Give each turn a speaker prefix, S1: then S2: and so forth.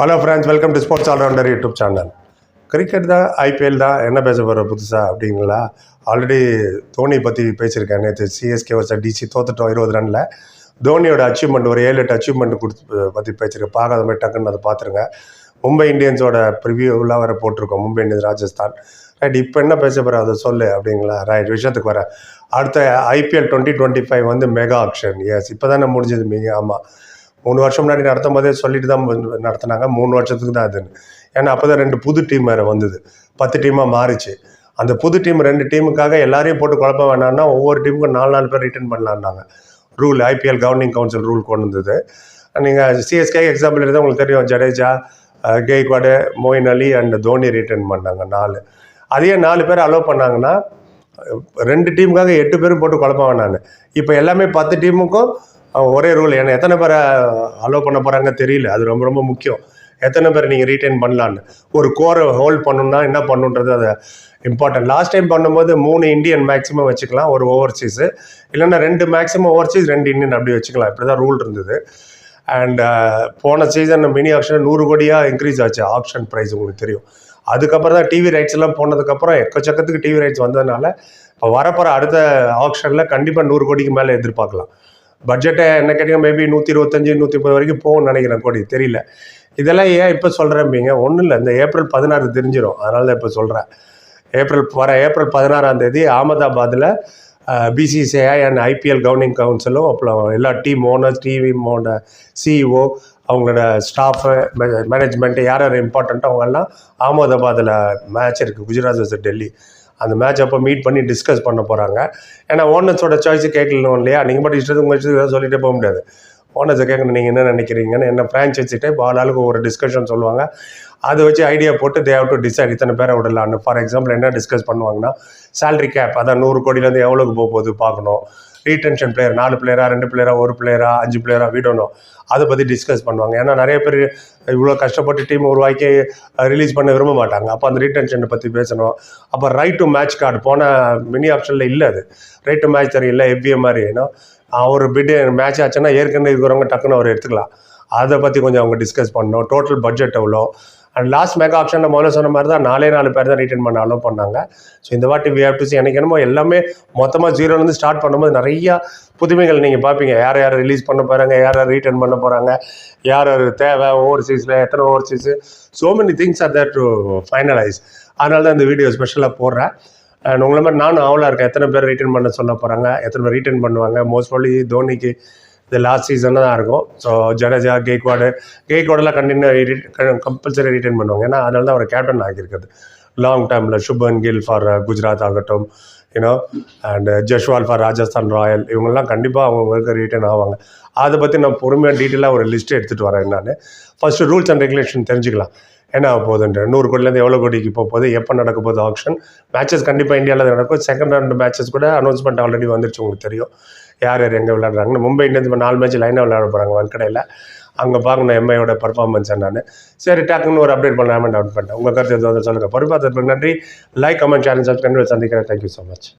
S1: Hello friends welcome to sports allrounder YouTube channel cricket தான் IPL தான் என்ன பேச போகிற புதுசாக அப்படிங்களா? ஆல்ரெடி தோனி பற்றி பேசியிருக்கேன் நேற்று சிஎஸ்கே வர்ஸ் டிசி தோத்துட்டோம் இருபது ரனில் தோனியோட அச்சீவ்மெண்ட் ஒரு ஏழு எட்டு அச்சீவ்மெண்ட் கொடுத்து பற்றி பேசியிருக்கேன். பார்க்காத மாதிரி டக்குன்னு அதை பார்த்துருங்க. மும்பை இந்தியன்ஸோட ப்ரிவியூலாம் வேறு போட்டிருக்கோம் மும்பை இந்தியன்ஸ் ராஜஸ்தான். ரைட் இப்போ என்ன பேச போகிற அதை சொல்லு அப்படிங்களா? ரைட் விஷயத்துக்கு வரேன். அடுத்த ஐபிஎல் டுவெண்ட்டி டுவெண்ட்டி ஃபைவ் வந்து மெகா ஆக்ஷன் எஸ் இப்போ தானே முடிஞ்சது மிக ஆமாம் மூணு வருஷம் முன்னாடி நடத்தும் போதே சொல்லிட்டு தான் வந்து மூணு வருஷத்துக்கு தான் அதுன்னு. ஏன்னா அப்போ தான் ரெண்டு புது டீம் வேறு வந்தது. பத்து டீமாக மாறிச்சு. அந்த புது டீம் ரெண்டு டீமுக்காக எல்லாரையும் போட்டு குழப்ப வேணாம்னா ஒவ்வொரு டீமுக்கும் நாலு நாலு பேர் return பண்ணலான்னாங்க rule IPL governing council rule கொண்டு வந்தது. நீங்கள் சிஎஸ்கே எக்ஸாம்பிள் இருந்தால் உங்களுக்கு தெரியும். Jadeja ah, Gaikwad Moeen Ali and Dhoni return பண்ணாங்க நாலு. அதையே நாலு பேர் அலோவ் பண்ணாங்கன்னா ரெண்டு டீமுக்காக எட்டு பேரும் போட்டு குழப்ப வேணான்னு இப்போ எல்லாமே பத்து டீமுக்கும் ஒரே ரூல் ஏன்னா எத்தனை பேரை அலோவ் பண்ண போகிறாங்க தெரியல. அது ரொம்ப ரொம்ப முக்கியம். எத்தனை பேர் நீங்கள் ரீட்டைன் பண்ணலான்னு ஒரு கோரை ஹோல்ட் பண்ணணும்னா என்ன பண்ணுன்றது அதை இம்பார்ட்டன்ட் லாஸ்ட் டைம் பண்ணும்போது மூணு இந்தியன் மேக்ஸிமம் வச்சுக்கலாம் ஒரு ஓவர்சீஸு இல்லைன்னா ரெண்டு மேக்ஸிமம் ஓவர்சீஸ் ரெண்டு இந்தியன் அப்படி வச்சுக்கலாம். இப்படி தான் ரூல் இருந்தது அண்ட் uh, போன சீசன் மினி ஆப்ஷன் நூறு கோடியாக இன்க்ரீஸ் ஆச்சு. ஆப்ஷன் ப்ரைஸ் உங்களுக்கு தெரியும். அதுக்கப்புறம் தான் டிவி ரைட்ஸ் எல்லாம் போனதுக்கப்புறம் எக்கச்சக்கத்துக்கு டிவி ரைட்ஸ் வந்ததுனால இப்போ வரப்போகிற அடுத்த ஆப்ஷனில் கண்டிப்பாக நூறு கோடிக்கு மேலே எதிர்பார்க்கலாம். பட்ஜெட்டை என்ன கேட்டிங்கன்னா மேபி நூற்றி இருபத்தஞ்சி நூற்றி முப்பது வரைக்கும் போகும்னு நினைக்கிறேன் கோடி. தெரியல. இதெல்லாம் ஏன் இப்போ சொல்கிறேன்பீங்க ஒன்றும் இல்லை. இந்த ஏப்ரல் பதினாறு தெரிஞ்சிடும் அதனால தான் இப்போ சொல்கிறேன் ஏப்ரல் வர ஏப்ரல் பதினாறாம் தேதி அகமதாபாத்தில் பிசிசிஐ அண்ட் ஐபிஎல் கவர்னிங் கவுன்சிலும் அப்புறம் எல்லா டீம் டிவி மோனர் சிஇஓ அவங்களோட ஸ்டாஃபு மேனேஜ்மெண்ட்டு யார் யார் இம்பார்ட்டண்ட்டோ அவங்கெல்லாம் அகமதாபாத்தில் மேட்ச் இருக்குது குஜராத் வர்சஸ் டெல்லி. அந்த மேட்ச் அப்போ மீட் பண்ணி டிஸ்கஸ் பண்ண போகிறாங்க ஏன்னா ஓனர்ஸோட சாய்ஸு கேட்கணும் இல்லையா? நீங்கள் மட்டும் இஷ்டத்துக்கு உங்கள் இஷ்டத்துக்கு ஏதாவது போக முடியாது. ஓனர்ஸை கேட்கணும் நீங்கள் என்ன நினைக்கிறீங்கன்னு என்ன ஃப்ரான்ச்சைசி டைப் ஆளுக்கு ஒரு டிஸ்கஷன் சொல்லுவாங்க. அதை வச்சு ஐடியா போட்டு தே ஹவ் டு டிசைட் இத்தனை பேரை விடலான்னு ஃபார் எக்ஸாம்பிள் என்ன டிஸ்கஸ் பண்ணுவாங்கன்னா சேல்ரி கேப் அதான் நூறு கோடியிலேருந்து எவ்வளோக்கு போக போகுது பார்க்கணும். ரீடென்ஷன் பிளேயர் நாலு பிளேயரா ரெண்டு பிளேயரா ஒரு பிளேயரா அஞ்சு பிளேயரா வீடணும் அதை பற்றி டிஸ்கஸ் பண்ணுவாங்க. ஏன்னா நிறைய பேர் இவ்வளோ கஷ்டப்பட்டு டீம் உருவாக்கி ரிலீஸ் பண்ண விரும்ப மாட்டாங்க. அப்போ அந்த ரீடென்ஷனை பற்றி பேசணும். அப்போ ரைட் டு மேட்ச் கார்டு போன மினி ஆப்ஷனில் இல்லை அது. ரைட் டு மேட்ச் தெரியல எவ்விய மாதிரி ஏன்னா ஒரு பிட் மேட்ச் ஆச்சுன்னா ஏற்கனவே இருக்கிறவங்க டக்குன்னு அவர் எடுத்துக்கலாம். அதை பற்றி கொஞ்சம் அவங்க டிஸ்கஸ் பண்ணணும். டோட்டல் பட்ஜெட் எவ்வளோ? அண்ட் லாஸ்ட் மெகா ஆப்ஷன் முதல்ல சொன்ன மாதிரி தான் நாலே நாலு பேர் தான் ரிட்டர்ன் பண்ண அலோவ் பண்ணாங்க. ஸோ இந்த வாட்டி வி ஹேவ் டு சி எனக்கு என்னமோ எல்லாமே மொத்தமாக ஜீரோலேருந்து ஸ்டார்ட் பண்ணும்போது நிறையா புதுமைகள் நீங்கள் பார்ப்பீங்க. யார் யார் ரிலீஸ் பண்ண போகிறாங்க யார் யார் ரீட்டர்ன் பண்ண போகிறாங்க யார் யார் தேவை ஓவர்சீஸில் எத்தனை overseas so many things are there to finalise அதனால தான் இந்த வீடியோ ஸ்பெஷலாக போடுறேன். அண்ட் உங்களை மாதிரி நானும் ஆவலாக இருக்கேன். எத்தனை பேர் ரிட்டர்ன் பண்ண சொல்ல போகிறாங்க எத்தனை பேர் ரிட்டர்ன் பண்ணுவாங்க. மோஸ்ட் ப்ராப்ளி தோனிக்கு இது லாஸ்ட் சீசனில் தான் இருக்கும். ஸோ ஜடேஜா கேக்வாடு கெய்க்வாடெல்லாம் கண்டினியூ கம்பல்சரி ரிட்டர்ன் பண்ணுவாங்க. ஏன்னா அதனால தான் அவர் கேப்டன் ஆகியிருக்குது லாங் டேர்மில் சுபன் கில் ஃபார் குஜராத் ஆகட்டும் you know and Jaiswal for Rajasthan royal இவங்கெல்லாம் கண்டிப்பாக அவங்களுக்கு ரிட்டர்ன் ஆவாங்க. அதை பற்றி நான் பொறுமையாக டீட்டெயிலாக ஒரு லிஸ்ட்டு எடுத்துகிட்டு வரேன் நான். ஃபஸ்ட்டு ரூல்ஸ் அண்ட் ரெகுலேஷன் தெரிஞ்சுக்கலாம். என்ன ஆக போகுதுன்ற நூறு கோடிலேருந்து எவ்வளோ கோடிக்கு போக போகுது எப்போ நடக்க போகுது ஆப்ஷன் மேட்சஸ் கண்டிப்பாக இந்தியாவில் நடக்கும். செகண்ட் ரவுண்ட் மேட்சஸ் கூட அனௌன்ஸ்மெண்ட் ஆல்ரெடி வந்துருச்சு உங்களுக்கு தெரியும். யார் யார் எங்கே விளையாடுறாங்கன்னு. மும்பை இந்தியன்ஸ் இப்போ நாலு மேட்ச் லைனாக விளையாட போகிறாங்க வன்கடையில். அங்கே பார்க்கணும் எம்ஐயோட பர்ஃபார்மன்ஸை நான் சரி டக்குன்னு ஒரு அப்டேட் பண்ணலாமல் டவுன் பண்ணிட்டேன் உங்கள் கருத்து எதுவும் வந்து சொல்லுங்கள் பொறுப்பாக நன்றி. லைக் கமெண்ட் சேனல் சப்ஸ்கிரைப் சந்திக்கிறேன். Thank you so much